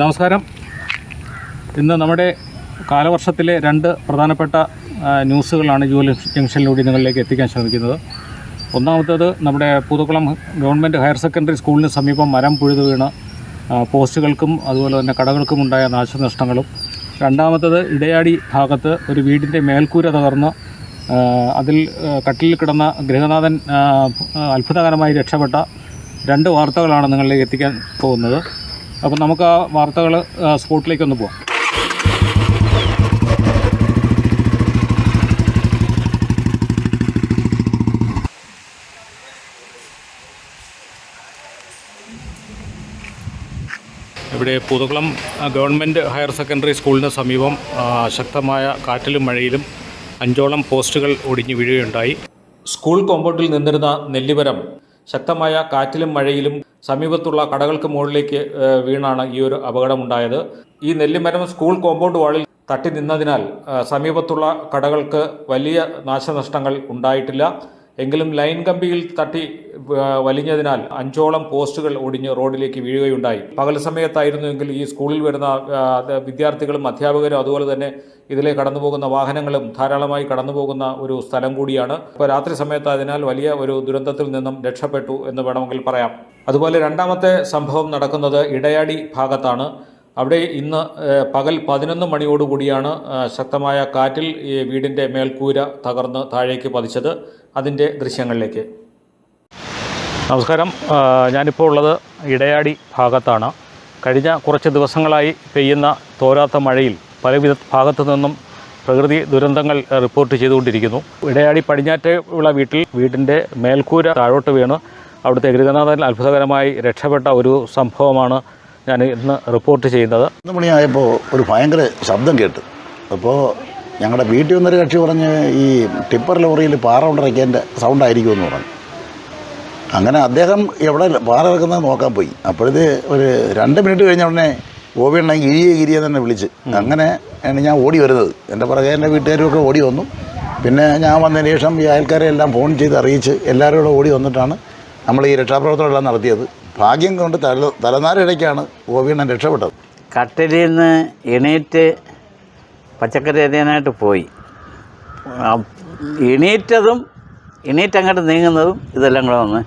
നമസ്കാരം. ഇന്ന് നമ്മുടെ കാലവർഷത്തിലെ രണ്ട് പ്രധാനപ്പെട്ട ന്യൂസുകളാണ് ജൂവൽ ജംഗ്ഷനിലൂടെ നിങ്ങളിലേക്ക് എത്തിക്കാൻ ശ്രമിക്കുന്നത്. ഒന്നാമത്തേത് നമ്മുടെ പുതുക്കുളം ഗവൺമെന്റ് ഹയർ സെക്കൻഡറി സ്കൂളിന് സമീപം മരം പുഴുതു വീണ് പോസ്റ്റുകൾക്കും അതുപോലെ തന്നെ കടകൾക്കും ഉണ്ടായ നാശനഷ്ടങ്ങളും. രണ്ടാമത്തേത് ഇടയാടി ഭാഗത്ത് ഒരു വീടിന്റെ മേൽക്കൂര തകർന്ന് അതിൽ കട്ടിലിൽ കിടന്ന ഗൃഹനാഥൻ അത്ഭുതകരമായി രക്ഷപ്പെട്ട രണ്ട് വാർത്തകളാണ് നിങ്ങളിലേക്ക് എത്തിക്കാൻ പോകുന്നത്. അപ്പം നമുക്ക് ആ വാർത്തകൾ സ്പോട്ടിലേക്കൊന്ന് പോകാം ഇവിടെ പൂതകുളം ഗവൺമെന്റ് ഹയർ സെക്കൻഡറി സ്കൂളിന് സമീപം ശക്തമായ കാറ്റിലും മഴയിലും അഞ്ചോളം പോസ്റ്റുകൾ ഒടിഞ്ഞു വീഴുകയുണ്ടായി. സ്കൂൾ കോമ്പൗണ്ടിൽ നിന്നിരുന്ന നെല്ലിമരം ശക്തമായ കാറ്റിലും മഴയിലും സമീപത്തുള്ള കടകൾക്ക് മുകളിലേക്ക് വീണാണ് ഈ ഒരു അപകടമുണ്ടായത്. ഈ നെല്ലിമരം സ്കൂൾ കോമ്പൗണ്ട് വാളിൽ തട്ടി നിന്നതിനാൽ സമീപത്തുള്ള കടകൾക്ക് വലിയ നാശനഷ്ടങ്ങൾ ഉണ്ടായിട്ടില്ല. എങ്കിലും ലൈൻ കമ്പിയിൽ തട്ടി വലിഞ്ഞതിനാൽ അഞ്ചോളം പോസ്റ്റുകൾ ഒടിഞ്ഞ് റോഡിലേക്ക് വീഴുകയുണ്ടായി. പകൽ സമയത്തായിരുന്നുവെങ്കിൽ ഈ സ്കൂളിൽ വരുന്ന വിദ്യാർത്ഥികളും അധ്യാപകരും അതുപോലെ തന്നെ ഇതിലെ കടന്നുപോകുന്ന വാഹനങ്ങളും ധാരാളമായി കടന്നുപോകുന്ന ഒരു സ്ഥലം കൂടിയാണ്. ഇപ്പോൾ രാത്രി സമയത്തായതിനാൽ വലിയ ഒരു ദുരന്തത്തിൽ നിന്നും രക്ഷപ്പെട്ടു എന്ന് വേണമെങ്കിൽ പറയാം. അതുപോലെ രണ്ടാമത്തെ സംഭവം നടക്കുന്നത് ഇടയാടി ഭാഗത്താണ്. അവിടെ ഇന്ന് പകൽ പതിനൊന്ന് മണിയോടുകൂടിയാണ് ശക്തമായ കാറ്റിൽ ഈ വീടിന്റെ മേൽക്കൂര തകർന്ന് താഴേക്ക് പതിച്ചത്. അതിന്റെ ദൃശ്യങ്ങളിലേക്ക്. നമസ്കാരം. ഞാനിപ്പോൾ ഉള്ളത് ഇടയാടി ഭാഗത്താണ്. കഴിഞ്ഞ കുറച്ച് ദിവസങ്ങളായി പെയ്യുന്ന തോരാത്ത മഴയിൽ പലവിധ ഭാഗത്തു നിന്നും പ്രകൃതി ദുരന്തങ്ങൾ റിപ്പോർട്ട് ചെയ്തുകൊണ്ടിരിക്കുന്നു. ഇടയാടി പടിഞ്ഞാറ്റ് ഉള്ള വീട്ടിൽ വീടിന്റെ മേൽക്കൂര താഴോട്ട് വീണ് അവിടുത്തെ ഗൃഹനാഥൻ അത്ഭുതകരമായി രക്ഷപ്പെട്ട ഒരു സംഭവമാണ് ഞാൻ ഇന്ന് റിപ്പോർട്ട് ചെയ്യുന്നത്. മണിയായപ്പോൾ ഒരു ഭയങ്കര ശബ്ദം കേട്ടു. അപ്പോൾ ഞങ്ങളുടെ വീട്ടിൽ വന്നൊരു കക്ഷി പറഞ്ഞ് ഈ ടിപ്പർ ലോറിയിൽ പാറ കൊണ്ടിറക്കിയതിന്റെ സൗണ്ട് ആയിരിക്കുമെന്ന് പറഞ്ഞു. അങ്ങനെ അദ്ദേഹം എവിടെ പാറ ഇറക്കുന്നത് നോക്കാൻ പോയി. അപ്പോഴത് ഒരു രണ്ട് മിനിറ്റ് കഴിഞ്ഞ ഉടനെ ഗോപിയണ്ണ ഗിരിയെ ഗിരിയെ തന്നെ വിളിച്ച്. അങ്ങനെ ആണ് ഞാൻ ഓടി വരുന്നത്. എന്റെ പുറകെ എന്റെ വീട്ടുകാരും ഒക്കെ ഓടി വന്നു. പിന്നെ ഞാൻ വന്നതിന് ശേഷം ഈ അയൽക്കാരെ എല്ലാം ഫോൺ ചെയ്ത് അറിയിച്ച് എല്ലാവരും കൂടെ ഓടി വന്നിട്ടാണ് നമ്മൾ ഈ രക്ഷാപ്രവർത്തനം എല്ലാം നടത്തിയത്. ഭാഗ്യം കൊണ്ട് തല തലനാരിടയ്ക്കാണ് ഗോപിയണ്ണൻ രക്ഷപ്പെട്ടത്. കട്ടിലിൽ നിന്ന് എണീറ്റ് പച്ചക്കറി അരിയാനായിട്ട് പോയി. എണീറ്റതും എണീറ്റ് അങ്ങോട്ട് നീങ്ങുന്നതും ഇതെല്ലാം കൂടെ വന്ന്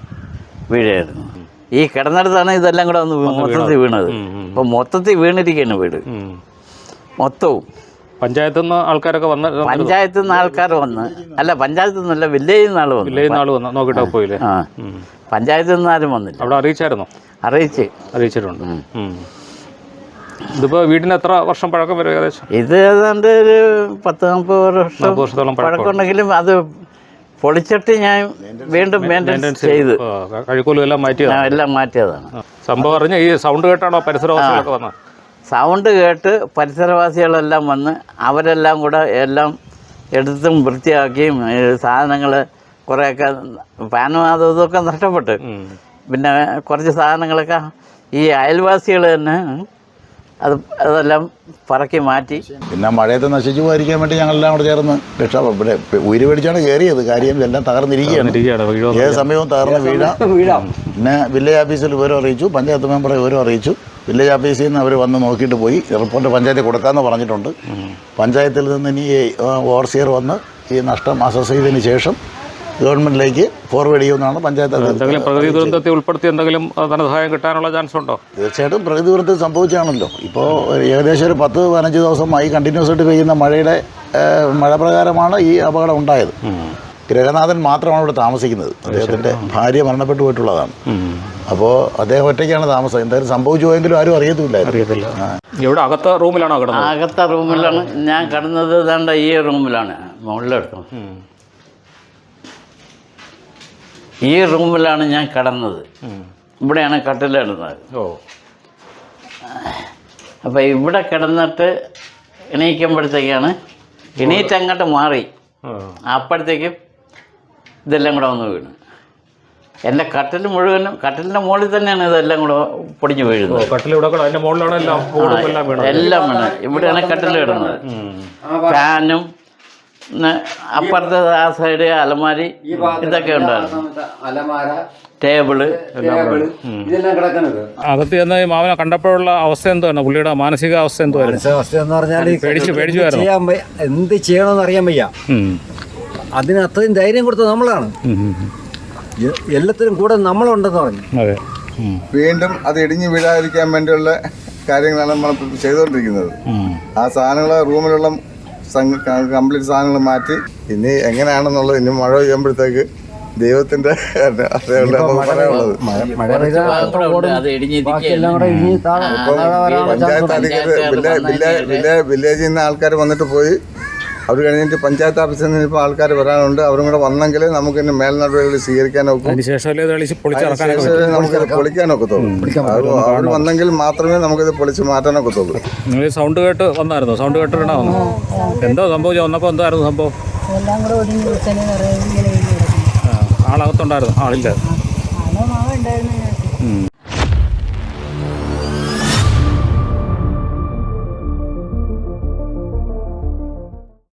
വീഴായിരുന്നു. ഈ കിടന്നിടത്താണ് ഇതെല്ലാം കൂടെ വന്ന് മൊത്തത്തിൽ വീണത്. അപ്പോൾ മൊത്തത്തിൽ വീണിരിക്കുകയാണ് വീട്. മൊത്തവും. പഞ്ചായത്തിൽ നിന്ന് ആൾക്കാരൊക്കെ വന്ന് പഞ്ചായത്തിൽ നിന്ന് ആൾക്കാർ വന്ന്. അല്ല പഞ്ചായത്തിൽ നിന്നല്ല വില്ലേജിൽ നിന്ന് ആൾ വന്നു. വില്ലേജ് നാൾ വന്ന്. നോക്കിയിട്ട് പോയില്ലേ? ആ. പഞ്ചായത്തിൽ നിന്ന് ആരും വന്നില്ല. അവിടെ അറിയിച്ചായിരുന്നോ? അറിയിച്ച്. അറിയിച്ചിട്ടുണ്ട്. ഇതിപ്പോ വീടിന് എത്ര വർഷം പഴക്കം വരും ഏകദേശം? ഇത് ഏതാണ്ട് ഒരു പത്ത് നാൽപ്പത് വർഷം വർഷത്തോളം പഴക്കം പഴക്കമുണ്ടെങ്കിലും അത് പൊളിച്ചിട്ട് ഞാൻ വീണ്ടും മെയിന്റെനൻസ് ചെയ്ത്. കഴിക്കോലും എല്ലാം മാറ്റിയതാണ് എല്ലാം മാറ്റിയതാണ്. സംഭവം അറിഞ്ഞ ഈ സൗണ്ട് കേട്ടാണോ പരിസരവാസികളൊക്കെ വന്നത് സൗണ്ട് കേട്ട് പരിസരവാസികളെല്ലാം വന്ന് അവരെല്ലാം കൂടെ എല്ലാം എടുത്തും വൃത്തിയാക്കിയും സാധനങ്ങൾ കുറേയൊക്കെ ഫാനും അതും ഇതൊക്കെ നഷ്ടപ്പെട്ട്. പിന്നെ കുറച്ച് സാധനങ്ങളൊക്കെ ഈ അയൽവാസികൾ തന്നെ അത് അതെല്ലാം പറക്കി മാറ്റി. പിന്നെ മഴയത്ത് നശിച്ചു പോകാതിരിക്കാൻ വേണ്ടി ഞങ്ങളെല്ലാം കൂടെ ചേർന്ന് രക്ഷാ ഇവിടെ ഉയര് പേടിച്ചാണ് കയറിയത്. കാര്യം എല്ലാം തകർന്നിരിക്കുകയാണ്. ഏത് സമയവും തകർന്ന് വീഴാം. പിന്നെ വില്ലേജ് ഓഫീസിൽ വിവരം അറിയിച്ചു. പഞ്ചായത്ത് മെമ്പറെ വിവരം അറിയിച്ചു. വില്ലേജ് ഓഫീസിൽ നിന്ന് അവർ വന്ന് നോക്കിയിട്ട് പോയി. റിപ്പോർട്ട് പഞ്ചായത്തിൽ കൊടുക്കാമെന്ന് പറഞ്ഞിട്ടുണ്ട്. പഞ്ചായത്തിൽ നിന്ന് ഇനി ഓവർസിയർ വന്ന് ഈ നഷ്ടം അസസ് ചെയ്തതിന് ശേഷം ഗവൺമെന്റിലേക്ക് ഫോർവേഡ് ചെയ്യുമെന്നാണ് പഞ്ചായത്ത് എന്തെങ്കിലും പ്രകൃതി ദുരന്തത്തെ ഉൾപ്പെടുത്തി എന്തെങ്കിലും ധനസഹായം കിട്ടാനുള്ള ചാൻസ് ഉണ്ടോ? തീർച്ചയായിട്ടും പ്രകൃതി ദുരന്തം സംഭവിച്ചാണല്ലോ. ഇപ്പോൾ ഏകദേശം ഒരു പത്ത് പതിനഞ്ച് ദിവസമായി കണ്ടിന്യൂസ് ആയിട്ട് പെയ്യുന്ന മഴയുടെ മഴ പ്രകാരമാണ് ഈ അപകടം ഉണ്ടായത്. ഗ്രഹനാഥൻ മാത്രമാണ് ഇവിടെ താമസിക്കുന്നത്. അദ്ദേഹത്തിന്റെ ഭാര്യ മരണപ്പെട്ടു പോയിട്ടുള്ളതാണ്. അപ്പോൾ അദ്ദേഹം ഒറ്റയ്ക്കാണ് താമസം. എന്തായാലും സംഭവിച്ചു പോയെങ്കിലും ആരും അറിയത്തില്ല. ഇവിടെ അകത്ത റൂമിലാണോ കിടന്നത്? അകത്തെ റൂമിലാണ് ഞാൻ കിടന്നത് ഈ റൂമിലാണ് മുകളിലെടുത്തു. ഈ റൂമിലാണ് ഞാൻ കിടന്നത്. ഇവിടെയാണ് കട്ടിലിടുന്നത് ഓ. അപ്പോൾ ഇവിടെ കിടന്നിട്ട് എണീക്കുമ്പോഴത്തേക്കാണ് എണീറ്റ് അങ്ങോട്ട് മാറി. അപ്പോഴത്തേക്കും ഇതെല്ലാം കൂടെ വന്ന് വീണു. എന്റെ കട്ടിൽ മുഴുവനും കട്ടിലിന്റെ മുകളിൽ തന്നെയാണ് ഇതെല്ലാം കൂടെ പൊടിഞ്ഞു വീഴുന്നത്. എല്ലാം കൂടും എല്ലാം വീണത്. എല്ലാം ഇവിടെയാണ് കട്ടിൽ ഇടുന്നത്. ഫാനും അപ്പുറത്തെ ആ സൈഡ് അലമാരി ഇതൊക്കെ ഉണ്ടായിരുന്നു. അലമാര ടേബിൾ അകത്ത് ചെന്ന് ഈ മാമനെ കണ്ടപ്പോഴുള്ള അവസ്ഥ എന്താണ് പുള്ളിയുടെ മാനസിക അവസ്ഥ എന്തുവായിരുന്നു എന്ത് ചെയ്യണമെന്ന് അറിയാൻ വയ്യ. അതിന് അത്രയും ധൈര്യം കൊടുത്തത് നമ്മളാണ്. എല്ലാത്തിനും കൂടെ നമ്മളുണ്ടെന്ന് പറഞ്ഞു. അതെ. വീണ്ടും അത് ഇടിഞ്ഞു വീഴാതിരിക്കാൻ വേണ്ടിയുള്ള കാര്യങ്ങളാണ് നമ്മൾ ചെയ്തുകൊണ്ടിരിക്കുന്നത്. ആ സാധനങ്ങൾ റൂമിലുള്ള കംപ്ലീറ്റ് സാധനങ്ങൾ മാറ്റി. ഇനി എങ്ങനെയാണെന്നുള്ളത് ഇനി മഴ പെയ്യുമ്പോഴത്തേക്ക് ദൈവത്തിന്റെ പഞ്ചായത്ത് അധികൃതർ വില്ലേജിൽ നിന്ന് ആൾക്കാർ വന്നിട്ട് പോയി അവർ കഴിഞ്ഞിട്ട് പഞ്ചായത്ത് ഓഫീസിൽ നിന്ന് ഇപ്പോൾ ആൾക്കാർ വരാനുണ്ട്. അവരും കൂടെ വന്നെങ്കിൽ നമുക്ക് ഇനി മേൽനടപടികൾ സ്വീകരിക്കാൻ ഒക്കും നമുക്ക് അതിനുശേഷം പൊളിക്കാനൊക്കത്തുള്ളൂ അവർ വന്നെങ്കിൽ മാത്രമേ നമുക്കിത് പൊളിച്ച് മാറ്റാനൊക്കത്തുള്ളൂ നിങ്ങൾ സൗണ്ട് കേട്ട് വന്നായിരുന്നു? സൗണ്ട് കേട്ട് വന്നു എന്തോ സംഭവിച്ചു വന്നപ്പോൾ എന്തായിരുന്നു സംഭവം? എല്ലാം കൂടെ ഒടിഞ്ഞ് ആളകത്തുണ്ടായിരുന്നു. ആളില്ല. ഉണ്ടായിരുന്നു.